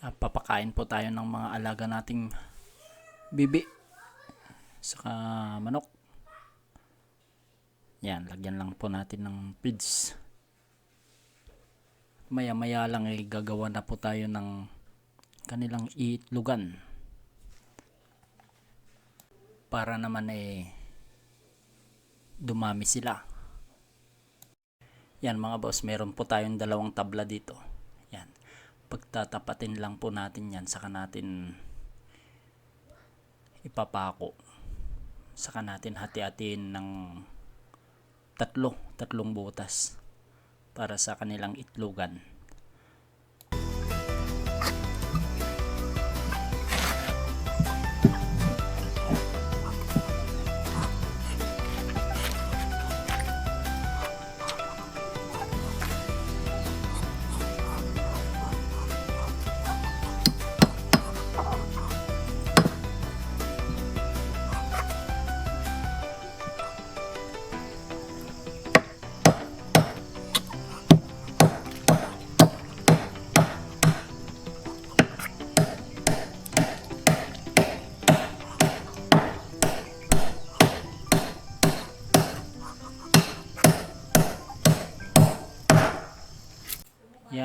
Ah, papakain po tayo ng mga alaga nating bibi saka manok. Yan, lagyan lang po natin ng feeds. Maya-maya lang ay gagawa na po tayo ng kanilang iitlugan. Para naman eh dumami sila. Yan mga boss, meron po tayong dalawang tabla dito. Pagtatapatin lang po natin yan, saka natin ipapako. Saka natin hati-hatiin ng tatlo, tatlong butas para sa kanilang itlogan.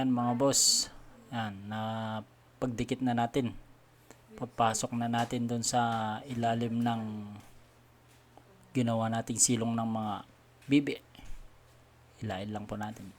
Yan mga boss. Yan, na pagdikit na natin. Papasok na natin doon sa ilalim ng ginawa nating silong ng mga bibi. Ilain lang po natin.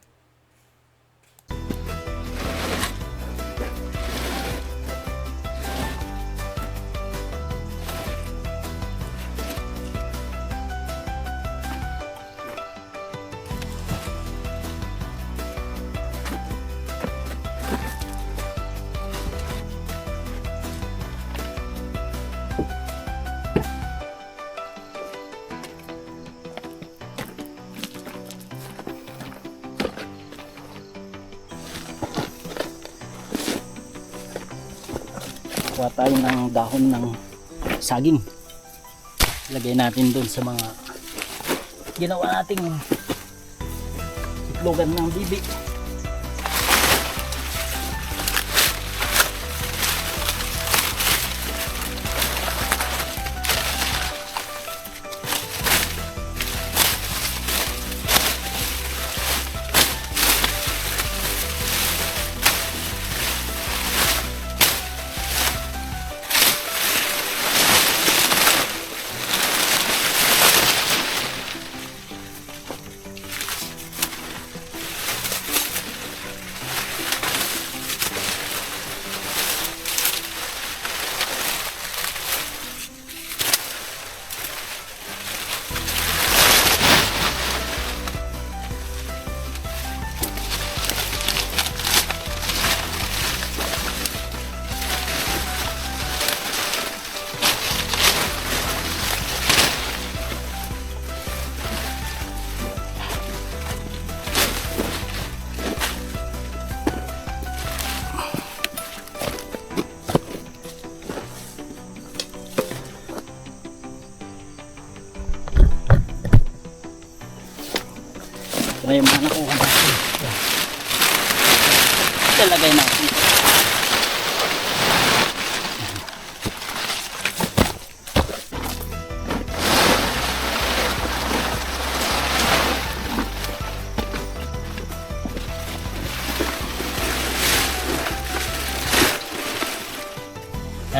Kuha tayo ng dahon ng saging. Lagay natin doon sa mga ginawa nating itlogan ng bibi.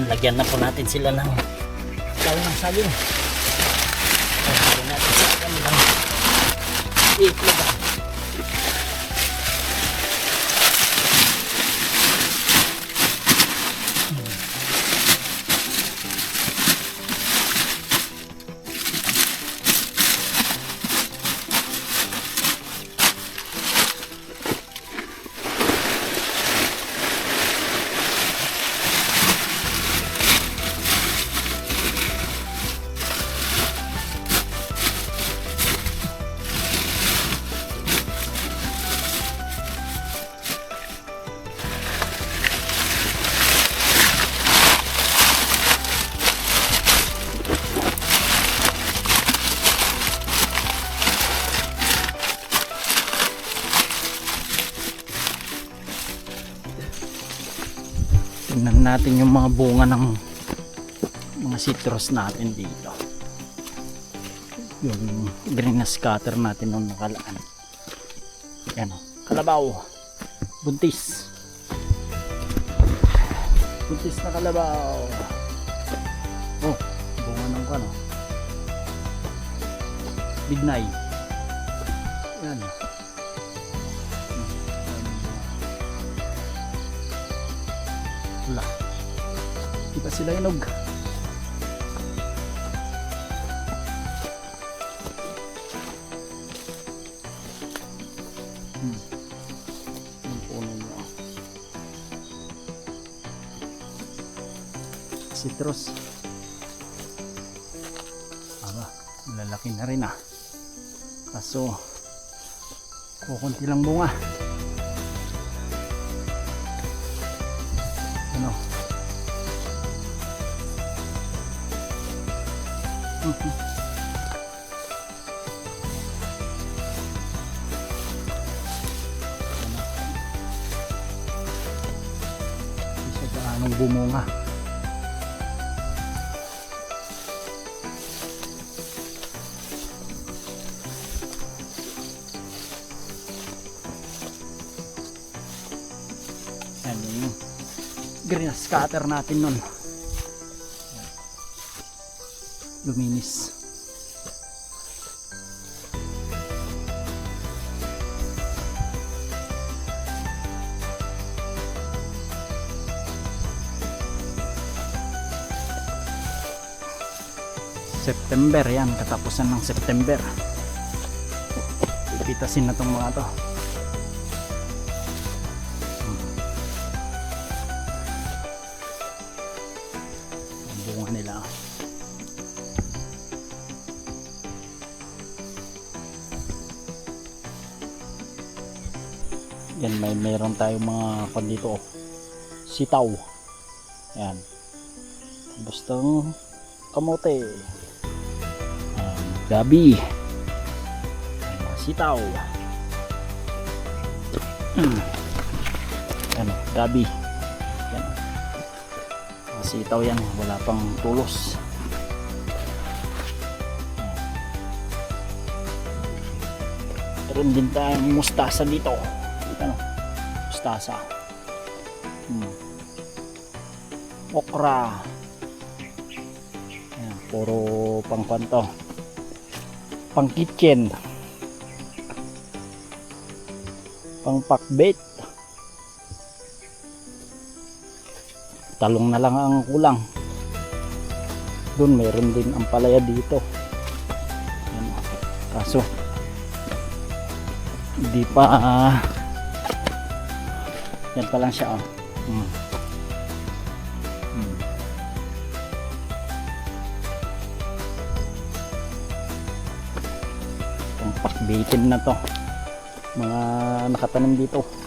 Yan, lagyan na po natin sila ng tawag ng saging. Lagyan natin sa kanilang itlogan. Tingnan natin yung mga bunga ng mga citrus natin dito. Yung green scatter natin nung nakalaan yan o. Kalabaw. Buntis. Buntis na kalabaw. Oh bunga ng kano bignay. Yan sila inog. Hmm. nyo citrus. Aba malalaki na rin ah. Kaso kukunti lang bunga gaanong bumunga Yan yung green scatter natin nun. Luminis. September yan, katapusan ng September. Pipitasin na tong mga to. ang bunga nila yan may meron tayong mga pan dito oh. sitaw yan bustang kamote gabi mga sitaw Hmm. yan oh, gabi yan. Mga sitaw yan, wala pang tulos. Meron din tayong mustasa dito. Ano? Mustasa. Hmm. Okra. Ayan, puro pang kwanto. Pang kitchen. Pang pakbet. talong na lang ang kulang doon meron din ang palaya dito Yan. kaso hindi pa ah, yan pa lang siya oh. hmm. Pakbitin na to. Mga nakatanim dito